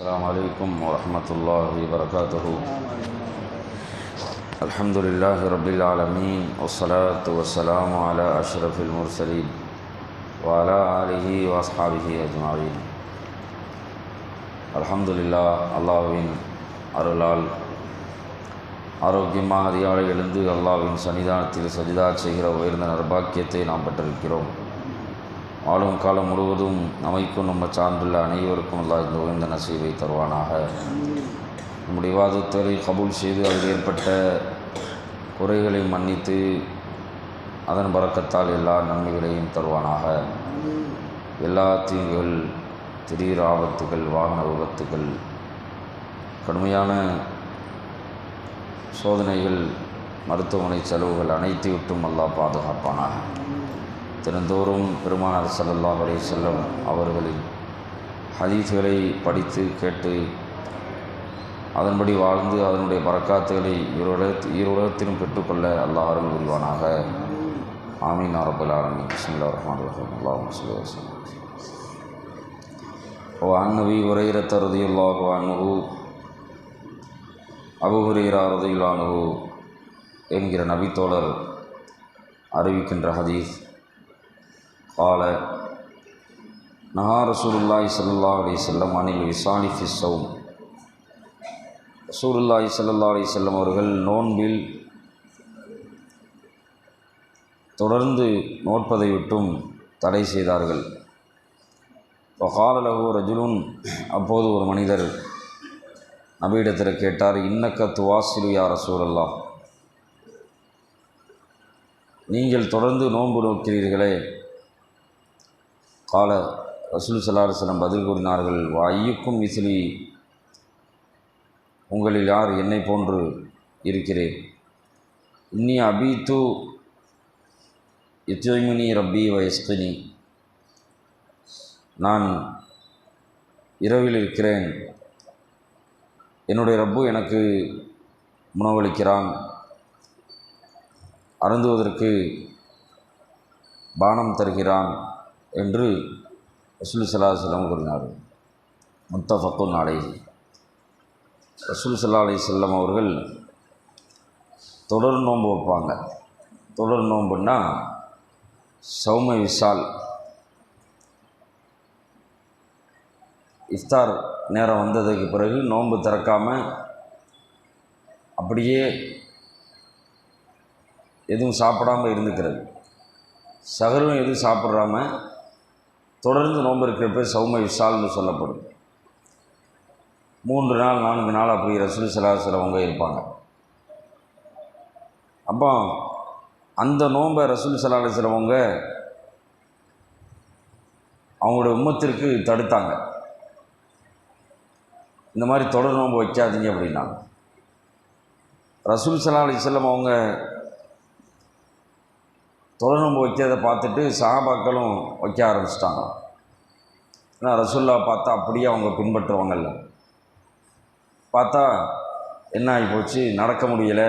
السلام عليكم ورحمة الله وبركاته الحمد لله رب العالمين والصلاة والسلام على أشرف المرسلين وعلى آله وأصحابه أجمعين الحمد لله அல்லாஹ்வின் அருளால் ஆரோக்கியமாக அதிகாலை எழுந்து அல்லாஹ்வின் சன்னிதானத்தில் சஜிதா செய்கிற உயர்ந்த நர்பாக்கியத்தை நாம் பெற்றிருக்கிறோம் ஆளும் காலம் முழுவதும் அமைக்கும் நம்ம சார்ந்துள்ள அனைவருக்கும் அல்லா இந்த உயர்ந்த நசீவை தருவானாக. நம்முடைய விவாதத்தை கபூல் செய்து அதில் ஏற்பட்ட குறைகளை மன்னித்து அதன் பறக்கத்தால் எல்லா நன்மைகளையும் தருவானாக. எல்லா தீங்குகள் திடீர் ஆபத்துகள் வாகன விபத்துகள் கடுமையான சோதனைகள் மருத்துவமனை செலவுகள் அனைத்து விட்டும் அல்லா பாதுகாப்பானாக. தினந்தோறும் பெருமானார் சல்லல்லா வரை செல்லும் அவர்களின் ஹதீஸ்களை படித்து கேட்டு அதன்படி வாழ்ந்து அதனுடைய பறக்காத்துகளை இருலகத்து இருடத்திலும் பெற்றுக்கொள்ள அல்லாஹ் அருள் புரிவானாக. ஆமீன் அரபுல் ஆலமி பிஸ்மில்லா ரஹ்மான் ரஹீம். அல்லாஹும் சுல்லுவாசம் ஓ அன்னவி உரையிறத்த ரதியுல்லாஹு அனுகு அபுஹுரீரா ரதியுல்லானுகு என்கிற நபித்தோழர் அறிவிக்கின்ற ஹதீஸ் قال நஹா ரசூலுல்லாஹி ஸல்லல்லாஹு அலைஹி வஸல்லம் அனில் விசாலி ஃபி ஸௌம் ரசூலுல்லாஹி ஸல்லல்லாஹு அலைஹி வஸல்லம் அவர்கள் நோன்பில் தொடர்ந்து நோட்பதை விட்டும் தடை செய்தார்கள் வகால லஹு ரஜுலுன் அப்போது ஒரு மனிதர் நபியிடத்தில் கேட்டார் இன்னக்க துவாசிலு யா ரசூலல்லா நீங்கள் தொடர்ந்து நோன்பு நோக்கிறீர்களே கால ரசூல் சல்லாஹலம் பதில் கூறினார்கள் வா ஐயுக்கும் விசிலி உங்களில் யார் என்னை போன்று இருக்கிறேன் இன்னி அபீத்து இத்யோமினி ரப்பி வயஸ்கினி நான் இரவில் இருக்கிறேன். என்னுடைய ரப்பு எனக்கு உணவளிக்கிறான். அருந்துவதற்கு பானம் தருகிறான். என்று ரசூல் சல்லா கூறினார். முத்தஃபக்குன் அலை ரசூல் சல்லா அலி செல்லம் அவர்கள் தொடர் நோன்பு வைப்பாங்க. தொடர் நோன்புன்னா சௌம விசால் இஃப்தார் நேரம் வந்ததுக்கு பிறகு நோன்பு திறக்காமல் அப்படியே எதுவும் சாப்பிடாமல் இருந்துக்கிறது. சகரும் எதுவும் சாப்பிட்றாம தொடர்ந்து நோன்பு இருக்கிற பேர் சௌம விசால்னு சொல்லப்படும். மூன்று நாள் நான்கு நாள் அப்படி ரசூல் சலாசலவங்க இருப்பாங்க. அப்போ அந்த நோன்பை ரசூல் சலாஹலவங்க அவங்களோட உம்மத்திற்கு தடுத்தாங்க. இந்த மாதிரி தொடர் நோன்பு வைக்காதீங்க அப்படின்னா ரசூல் சல்லா அலிஸ்லம் அவங்க தொடர் வைக்கிறத பார்த்துட்டு சஹாபாக்களும் வைக்க ஆரம்பிச்சிட்டாங்க. ஏன்னா ரசுல்லா பார்த்தா அப்படியே அவங்க பின்பற்றுவாங்கல்ல. பார்த்தா என்ன ஆகி போச்சு? நடக்க முடியலை.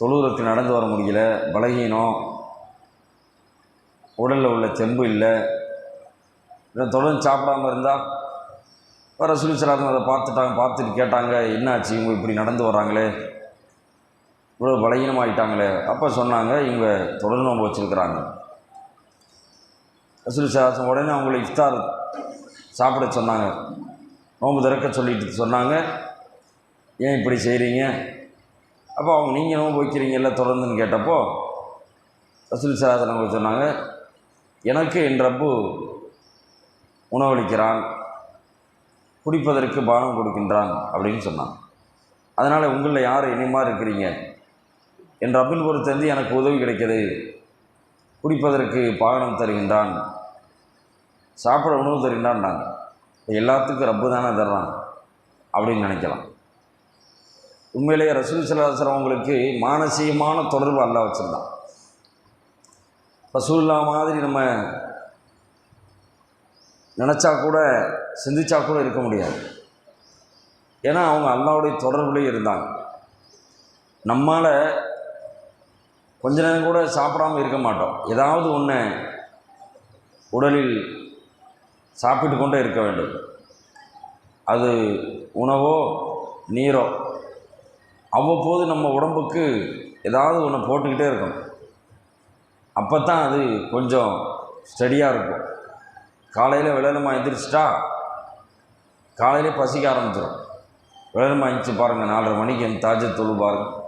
தொழுவுறதுக்கு நடந்து வர முடியல. பலகீனம். உடலில் உள்ள தெம்பு இல்லை. தொடர்ந்து சாப்பிடாமல் இருந்தால் வர ரசூல் அதை பார்த்துட்டாங்க பார்த்துட்டு கேட்டாங்க என்னாச்சு? இவங்க இப்படி நடந்து வர்றாங்களே. இவ்வளோ பலகீனமாகிட்டாங்களே அப்போ சொன்னாங்க இவங்க தொடர் நோம்பு வச்சுருக்கிறாங்க. ரசூல் சாசம் உடனே அவங்கள இஃப்தார் சாப்பிட சொன்னாங்க. நோம்பு திறக்க சொல்லிட்டு சொன்னாங்க. ஏன் இப்படி செய்கிறீங்க அப்போ அவங்க நீங்கள் நோம்பு வைக்கிறீங்கல்ல தொடர்ந்துன்னு கேட்டப்போ ரசூல் சாசன் அவங்க சொன்னாங்க எனக்கு என் ரப்பு உணவளிக்கிறான். குடிப்பதற்கு பானம் கொடுக்கின்றான். அப்படின்னு சொன்னான் அதனால் உங்களில் யார் இனிமா இருக்கிறீங்க? என் ரப்பின் பொறுத்திருந்து எனக்கு உதவி கிடைக்கிது குடிப்பதற்கு பாகனம் தருகின்றான். சாப்பிட உணவு தருகின்றான்டாங்க எல்லாத்துக்கும் ரப்பு தானே தர்றான். அப்படின்னு நினைக்கலாம். உண்மையிலேயே ரசூல் சலாசரம் அவங்களுக்கு மானசீகமான தொடர்பு அல்ல வச்சுருந்தான். ரசூல்லா மாதிரி நம்ம நினச்சா கூட சிந்திச்சா கூட இருக்க முடியாது. ஏன்னா அவங்க அல்லாவுடைய தொடர்புலேயே இருந்தாங்க. நம்மால் கொஞ்ச நேரம் கூட சாப்பிடாமல் இருக்க மாட்டோம். ஏதாவது ஒன்று உடலில் சாப்பிட்டு கொண்டே இருக்க வேண்டும். அது உணவோ நீரோ அவ்வப்போது நம்ம உடம்புக்கு ஏதாவது ஒன்று போட்டுக்கிட்டே இருக்கணும். அப்போ தான் அது கொஞ்சம் ஸ்டடியாக இருக்கும். காலையில் விளையாடமா எந்திரிச்சிட்டா காலையிலே பசிக்க ஆரம்பிச்சிடும் விளையாடமா எழுந்திரிச்சு பாருங்கள் நாலரை மணிக்கு என் தாஜத்தூள் பாருங்கள்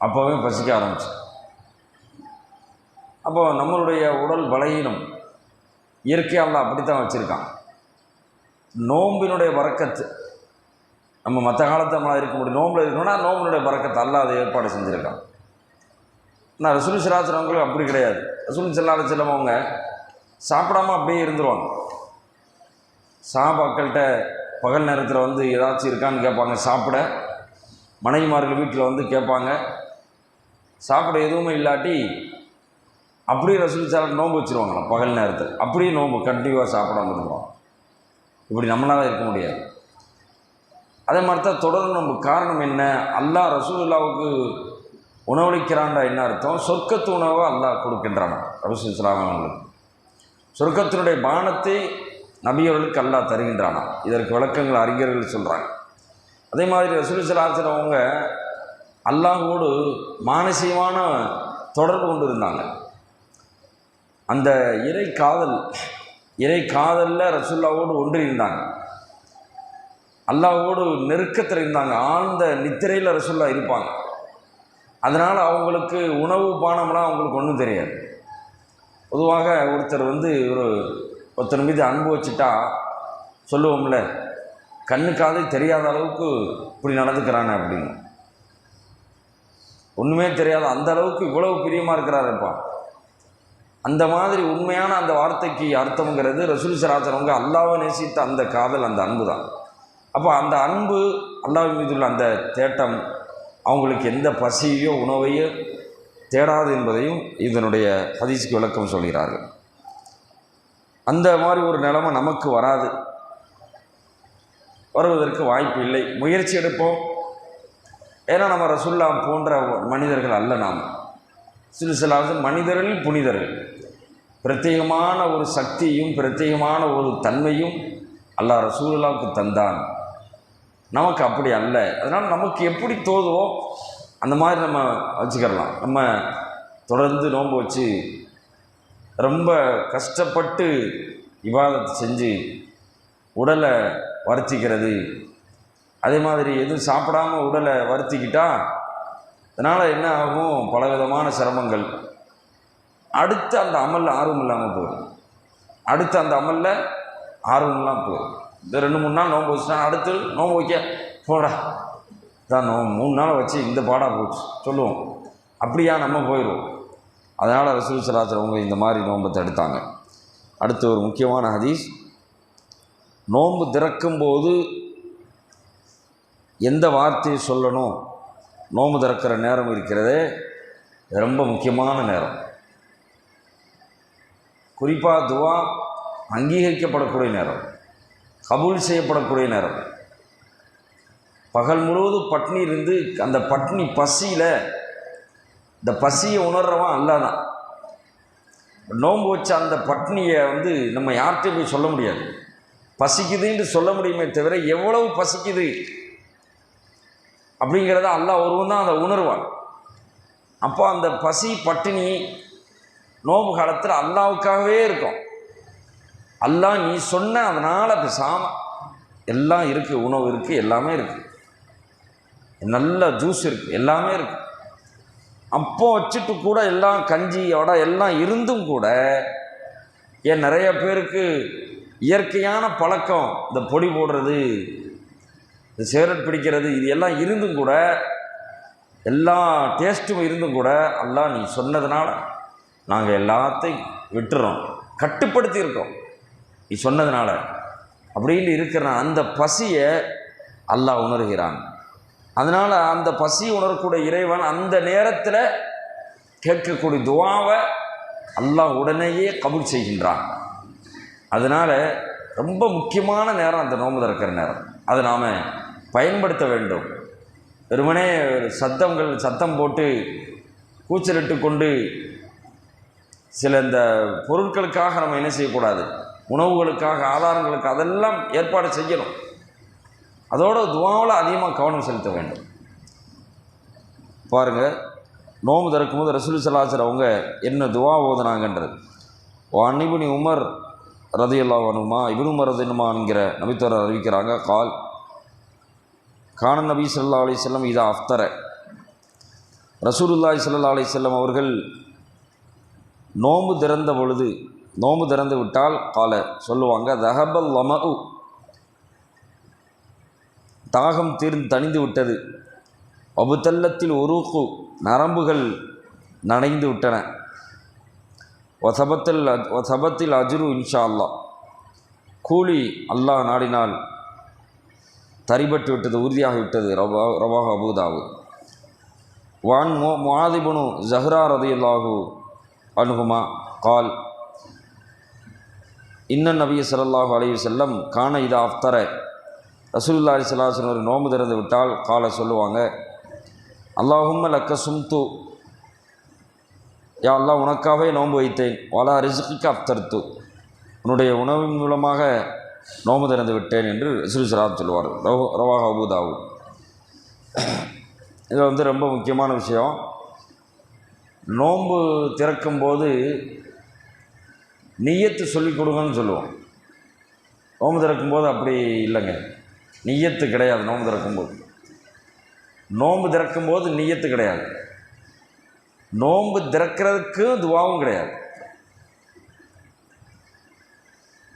அப்போவே பசிக்க ஆரம்பிச்சு. அப்போ நம்மளுடைய உடல் பலகீனம் இயற்கையாக அப்படித்தான் வச்சுருக்கான். நோம்பினுடைய வரக்கத்து நம்ம மற்ற காலத்தை நம்மளால் இருக்க முடியும். நோம்பில் இருக்கணும்னா நோம்பினுடைய பறக்கத்தை அல்ல அதை ஏற்பாடு செஞ்சுருக்கான். ஆனால் ரசூல் சிராசனவங்களுக்கு அப்படி கிடையாது. ரசூல் செல்லாத அவங்க சாப்பிடாம அப்படியே இருந்துருவாங்க. சாபாக்கள்கிட்ட பகல் நேரத்தில் வந்து ஏதாச்சும் இருக்கான்னு கேட்பாங்க சாப்பிட. மனைவிமார்கள் வீட்டில் வந்து கேட்பாங்க. சாப்பிட எதுவுமே இல்லாட்டி அப்படியே ரசூல் சாலை நோன்பு வச்சுருவாங்களாம் பகல் நேரத்தில். அப்படியே நோன்பு கண்டினியூவாக சாப்பிடாம இருந்துருவாங்க இப்படி நம்மளால் இருக்க முடியாது. அதே மாதிரி தான் தொடர்ந்து நம்ம காரணம் என்ன? அல்லாஹ் ரசூல்லாவுக்கு உணவளிக்கிறான்டா என்ன அர்த்தம்? சொர்க்கத்து உணவை அல்லாஹ் கொடுக்கின்றான் ரசூல் இஸ்லாம் அவங்களுக்கு சொர்க்கத்தினுடைய பானத்தை நபியவர்களுக்கு அல்லாஹ் தருகின்றானா இதற்கு விளக்கங்கள் அறிஞர்கள் சொல்கிறாங்க அதே மாதிரி ரசூல் இஸ்லாத்தில் அவங்க அல்லாஹோடு மானசீகமான தொடர்பு கொண்டு இருந்தாங்க அந்த இறை காதல் இறை காதலில் ரசுல்லாவோடு ஒன்று இருந்தாங்க. அல்லாவோடு நெருக்கத்தில் இருந்தாங்க. ஆழ்ந்த நித்திரையில் ரசுல்லா இருப்பாங்க. அதனால் அவங்களுக்கு உணவு பானம்லாம் அவங்களுக்கு ஒன்றும் தெரியாது. பொதுவாக ஒருத்தர் வந்து ஒரு ஒருத்தர் மீது அன்பு வச்சுட்டா சொல்லுவோம்ல கண்ணுக்காது தெரியாத அளவுக்கு இப்படி நடந்துக்கிறானே அப்படின்னு. ஒன்றுமே தெரியாது அந்த அளவுக்கு இவ்வளவு பிரியமாக இருக்கிறாருப்பா. அந்த மாதிரி உண்மையான அந்த வார்த்தைக்கு அர்த்தம்ங்கிறது ரசூல் சராசரவங்க அல்லாவை நேசித்த அந்த காதல் அந்த அன்பு தான் அப்போ அந்த அன்பு அல்லாஹ் மீதுள்ள அந்த தேட்டம் அவங்களுக்கு எந்த பசியோ உணவையோ தேடாது என்பதையும் இதனுடைய ஹதீஸ்க்கு விளக்கம் சொல்கிறார்கள். அந்த மாதிரி ஒரு நிலைமை நமக்கு வராது. வருவதற்கு வாய்ப்பு இல்லை. முயற்சி எடுப்போம். ஏன்னா நம்ம ரசுல்லா போன்ற மனிதர்கள் அல்ல நாம். சிலுசிலாவது மனிதர்கள் புனிதர்கள். பிரத்யேகமான ஒரு சக்தியும் பிரத்யேகமான ஒரு தன்மையும் அல்லாஹ் ரசூலுல்லாவுக்கு தந்தான். நமக்கு அப்படி அல்ல. அதனால் நமக்கு எப்படி தோதுவோ அந்த மாதிரி நம்ம வச்சுக்கிடலாம். நம்ம தொடர்ந்து நோன்பு வச்சு ரொம்ப கஷ்டப்பட்டு விவாதத்தை செஞ்சு உடலை வருத்திக்கிறது அதே மாதிரி எதுவும் சாப்பிடாம உடலை வருத்திக்கிட்டா அதனால் என்ன ஆகும்? பலவிதமான சிரமங்கள். அடுத்து அந்த அமலில் ஆர்வம் இல்லாமல் போயிடும். அடுத்து அந்த அமலில் ஆர்வம் இல்லாமல் போயிடும். இந்த ரெண்டு மூணு நாள் நோன்பு வச்சுட்டா அடுத்து நோன்பு வைக்க போடா. தான் நோ மூணு நாள் வச்சு இந்த பாடாக போச்சு. சொல்லுவோம். அப்படியா நம்ம போயிடுவோம். அதனால் ரசூல் சலாத்திரவங்க இந்த மாதிரி நோன்பை தடுத்தாங்க. அடுத்து ஒரு முக்கியமான ஹதீஸ். நோன்பு திறக்கும்போது எந்த வார்த்தையை சொல்லணும்? நோம்பு திறக்கிற நேரம் இருக்கிறதே ரொம்ப முக்கியமான நேரம். குறிப்பாக துவா அங்கீகரிக்கப்படக்கூடிய நேரம். கபூல் செய்யப்படக்கூடிய நேரம். பகல் முழுவதும் பட்னி இருந்து அந்த பட்னி பசியில் இந்த பசியை உணர்றவன் அல்லாதான். நோன்பு வச்ச அந்த பட்னியை வந்து நம்ம யார்கிட்டையும் போய் சொல்ல முடியாது. பசிக்குதுன்னு சொல்ல முடியுமே தவிர எவ்வளவு பசிக்குது? அப்படிங்கிறத அல்லாஹ் ஒருவன் தான் அதை உணர்வான். அப்போ அந்த பசி பட்டினி நோம்பு காலத்தில் அல்லாவுக்காகவே இருக்கும். அல்லாஹ் நீ சொன்ன அதனால் பேசாம எல்லாம் இருக்குது உணவு இருக்குது எல்லாமே இருக்குது நல்ல ஜூஸ் இருக்குது எல்லாமே இருக்குது அப்போ வச்சுட்டு கூட எல்லாம் கஞ்சியோட எல்லாம் இருந்தும் கூட ஏன் நிறைய பேருக்கு இயற்கையான பழக்கம் இந்த பொடி போடுறது இந்த சிகரெட் பிடிக்கிறது இது எல்லாம் இருந்தும் கூட எல்லா டேஸ்ட்டும் இருந்தும் கூட எல்லாம் நீ சொன்னதுனால நாங்கள் எல்லாத்தையும் விட்டுறோம் கட்டுப்படுத்தி இருக்கோம் நீ சொன்னதுனால. அப்படின்னு இருக்கிற அந்த பசியை அல்லாஹ் உணர்கிறான். அதனால் அந்த பசி உணரக்கூடிய இறைவன் அந்த நேரத்தில் கேட்கக்கூடிய துவாவை அல்லாஹ் உடனேயே கபூல் செய்கின்றான். அதனால் ரொம்ப முக்கியமான நேரம் அந்த நோம்பு திறக்கிற நேரம். அதை நாம் பயன்படுத்த வேண்டும். வெறுமனே சத்தங்கள் சத்தம் போட்டு கூச்சலிட்டு கொண்டு சில இந்த பொருட்களுக்காக நம்ம என்ன செய்யக்கூடாது? உணவுகளுக்காக ஆதாரங்களுக்கு அதெல்லாம் ஏற்பாடு செய்யணும். அதோட துவாவில் அதிகமாக கவனம் செலுத்த வேண்டும். பாருங்கள் நோம்பு திறக்கும்போது ரசூல் சலாசர் அவங்க என்ன துவா ஓதுனாங்கன்றது. வாணிபுனி உமர் ரதியல்லா வனுமா இபின் உமர் ரதினுமாங்கிற நபித்தோரர் அறிவிக்கிறாங்க. கால் கான நபி சொல்லா அலி செல்லம் இதா அஃப்தர. ரசூலுல்லாய் சல்லா அலி செல்லம் அவர்கள் நோம்பு திறந்த பொழுது நோம்பு திறந்து விட்டால் கால சொல்லுவாங்க தஹபல் லமஉ. தாகம் தீர்ந்து தணிந்து விட்டது. அபுத்தல்லத்தில் உருகு நரம்புகள் நனைந்து விட்டன. ஒசபத்தில் ஒசபத்தில் அஜுரு இன்ஷா அல்லாஹ். கூலி அல்லாஹ் நாடினால் தரிபட்டு விட்டது உறுதியாகி விட்டது ரவா ரவாக அபுதாவு வான் மோ மாதிபுனு ஜஹ்ரா ரதியுல்லாஹு அனுகுமா கால் இன்ன நபிய ஸல்லல்லாஹு அலைஹி செல்லம் காண இதா அஃப்தர. ரசூல்லா ஸல்லல்லாஹு அலைஹி ஒரு நோம்பு திறந்து விட்டால் காலை சொல்லுவாங்க அல்லாஹும் லக்க சும்து. யா அல்லா உனக்காகவே நோன்பு வைத்தேன். வாலா ரிசுக்கு அஃப்தர்த்து உன்னுடைய உணவின் மூலமாக நோம்பு திறந்து விட்டேன் என்று ரசூல் சலாத் சொல்லுவார் ரவ ரவாக அபுதாவு இது வந்து ரொம்ப முக்கியமான விஷயம். நோன்பு திறக்கும்போது நியத்து சொல்லிக் கொடுங்கன்னு சொல்லுவோம். நோம்பு திறக்கும்போது அப்படி இல்லைங்க. நியத்து கிடையாது நோம்பு திறக்கும்போது நோம்பு திறக்கும்போது நியத்து கிடையாது. நோன்பு திறக்கிறதுக்கு துவாவும் கிடையாது.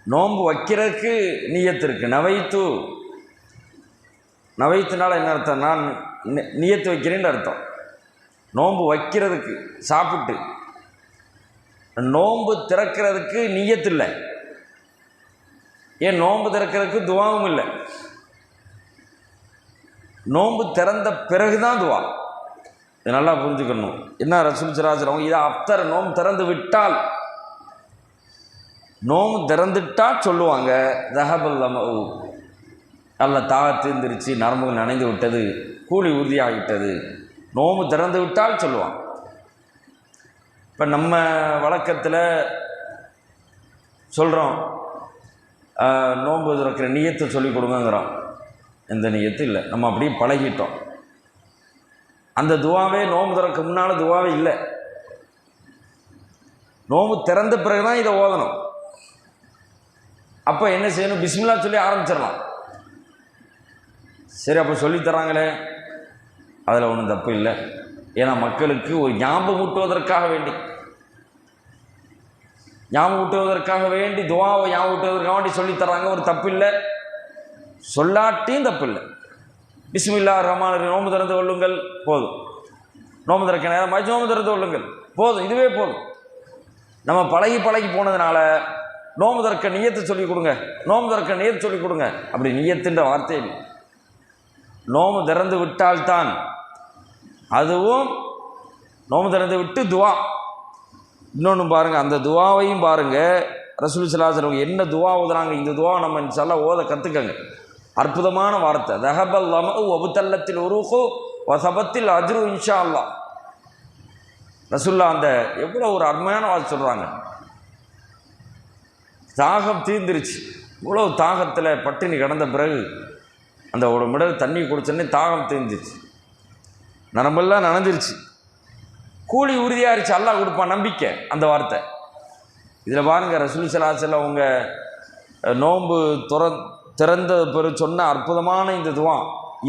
நோன்பு வைக்கிறதுக்கு நீயத்து இருக்குது நவைத்து நவைத்துனால என்ன அர்த்தம்? நான் நியத்து வைக்கிறேன்னு அர்த்தம். நோன்பு வைக்கிறதுக்கு சாப்பிட்டு. நோன்பு திறக்கிறதுக்கு நியத்து இல்லை. ஏன் நோன்பு திறக்கிறதுக்கு துவாவும் இல்லை? நோன்பு திறந்த பிறகுதான் துவா. இது நல்லா புரிஞ்சுக்கணும். என்ன ரசூல் சிராஜர் இதை அப்தர் நோம்பு திறந்து விட்டால் நோம்பு திறந்துட்டா சொல்லுவாங்க தஹபல் நல்ல தாக தீர்ந்துருச்சு நரம்புகள் நனைந்து விட்டது கூலி உறுதியாகிட்டது. நோம்பு திறந்து விட்டால் சொல்லுவாங்க. இப்போ நம்ம வழக்கத்தில் சொல்கிறோம் நோன்பு திறக்கிற நியத்தை சொல்லி கொடுங்கங்கிறோம். எந்த நியத்து இல்லை. நம்ம அப்படியே பழகிட்டோம். அந்த துவாவே நோம்பு திறக்க முன்னால் துவாவே இல்லை. நோம்பு திறந்த பிறகு தான் இதை ஓதணும். அப்போ என்ன செய்யணும்? பிஸ்மில்லா சொல்லி ஆரம்பிச்சிடலாம். சரி அப்போ சொல்லித்தராங்களே அதில் ஒன்றும் தப்பு இல்லை. ஏன்னா மக்களுக்கு ஒரு ஞாபகம் ஊட்டுவதற்காக வேண்டி. ஞாபகம் ஊட்டுவதற்காக வேண்டி துவாவை ஞாபகம் ஊட்டுவதற்காக வேண்டி சொல்லித் தராங்க ஒரு தப்பு இல்லை. சொல்லாட்டியும் தப்பு இல்லை. பிஸ்மில்லா ரஹ்மான் நோம்பு திறந்து கொள்ளுங்கள். போதும். நோம்பு திறக்க நேரம் நோம்பு திறந்து கொள்ளுங்கள். போதும். இதுவே போதும். நம்ம பழகி பழகி போனதுனால நோம்பு திறக்க நியத்தை சொல்லிக் கொடுங்க. நோம்பு திறக்க நியத்து சொல்லிக் கொடுங்க. அப்படி நியத்துன்ற வார்த்தை நோம்பு திறந்து விட்டால்தான் அதுவும் நோம்பு திறந்து விட்டு துவா. இன்னொன்று பாருங்கள் அந்த துவாவையும் பாருங்கள் ரசூல் சலாசனவங்க என்ன துவா ஓதுறாங்க? இந்த துவா நம்ம இன்ஷால்லா ஓத கற்றுக்கங்க அற்புதமான வார்த்தை. தஹபல் லம ஒபுத்தல்லத்தில் உருஹு வசபத்தில் அஜ்ரு இன்ஷா அல்லாஹ் ரசுல்லா அந்த எவ்வளோ ஒரு அருமையான வார்த்தை சொல்கிறாங்க தாகம் தீர்ந்துருச்சு. இவ்வளோ தாகத்தில் பட்டினி கிடந்த பிறகு அந்த ஒரு மிடல் தண்ணி குடிச்சோடனே தாகம் தீர்ந்துருச்சு நரம்பெல்லாம் நனைஞ்சிருச்சு. கூலி உறுதியாக இருச்சு அல்லாஹ் கொடுப்பான் நம்பிக்கை அந்த வார்த்தை. இதில் பாருங்கள் ரசூல் சலாசில் அவங்க நோன்பு துற திறந்த பிறகு சொன்ன அற்புதமான இந்த துவா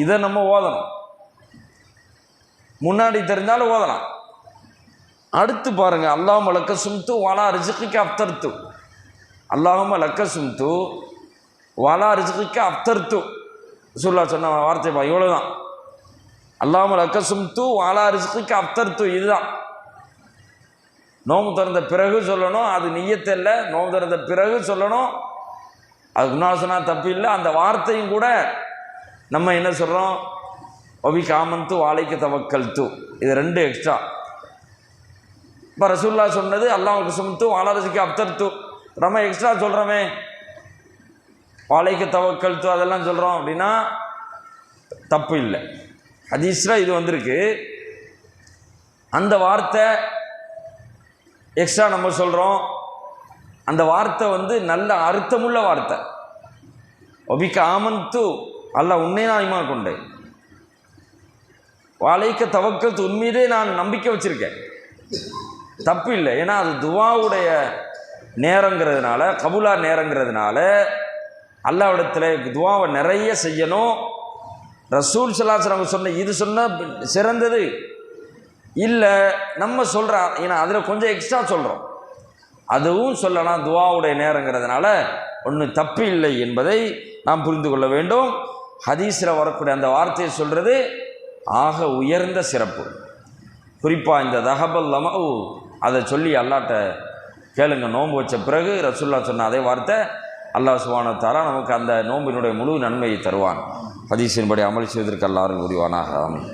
இதை நம்ம ஓதணும். முன்னாடி தெரிஞ்சாலும் ஓதலாம். அடுத்து பாருங்கள் அல்லாஹ் மலக்க சும்த்து வாலா ரிசுக்கு அப்தர்த்து அல்லாஹும லக்க சும்து வலா ரிசுக்கு அப்தர்த்து சுல்லா சொன்ன வார்த்தை பா இவ்வளோதான் அல்லாமல் லக்க சும்து வாலா ரிசுக்கு அப்தர்த்து இதுதான். நோம்பு திறந்த பிறகு சொல்லணும் அது நிய்யத்தில்ல நோம்பு திறந்த பிறகு சொல்லணும். அது குணாசனா தப்பு இல்லை. அந்த வார்த்தையும் கூட நம்ம என்ன சொல்கிறோம் ஒபி காமந்து வாழைக்கு தவக்கல் தூ இது ரெண்டு எக்ஸ்ட்ரா இப்போ ரசூல்லா சொன்னது அல்லாஹுக்கு சுமத்து வாழறதுக்கு அப்தர்த்து நம்ம எக்ஸ்ட்ரா சொல்கிறோமே வாழைக்கு தவக்கழுத்து அதெல்லாம் சொல்கிறோம் அப்படின்னா தப்பு இல்லை. ஹதீஸில் இது வந்திருக்கு. அந்த வார்த்தை எக்ஸ்ட்ரா நம்ம சொல்கிறோம் அந்த வார்த்தை வந்து நல்ல அர்த்தமுள்ள வார்த்தை. ஒபிக்க ஆமந்து அல்ல உன்னை நான் கொண்டு கொண்டேன். வாழைக்க தவக்கத்து உண்மையிலே நான் நம்பிக்கை வச்சுருக்கேன். தப்பு இல்லை. ஏன்னா அது துவாவுடைய நேரங்கிறதுனால கபுலா நேரங்கிறதுனால அல்லாவிடத்தில் துவாவை நிறைய செய்யணும். ரசூல் சலாசனம் சொன்ன இது சொன்ன சிறந்தது. இல்லை நம்ம சொல்கிற ஏன்னா அதில் கொஞ்சம் எக்ஸ்ட்ரா சொல்கிறோம் அதுவும் சொல்லலாம் துவாவுடைய நேரங்கிறதுனால ஒன்றும் தப்பு இல்லை என்பதை நாம் புரிந்து கொள்ள வேண்டும். ஹதீஸில் வரக்கூடிய அந்த வார்த்தையை சொல்கிறது ஆக உயர்ந்த சிறப்பு. குறிப்பாக இந்த தகபல் லமவு அதை சொல்லி அல்லாட்ட கேளுங்க நோன்பு வச்ச பிறகு ரசுல்லா சொன்ன அதே வார்த்தை அல்லாஹ் சுபானத்தாரா நமக்கு அந்த நோம்பினுடைய முழு நன்மையை தருவான். ஹதீஸின்படி அமல் செய்வதற்கு அல்லாரும் புரிவானாக ஆமீன்.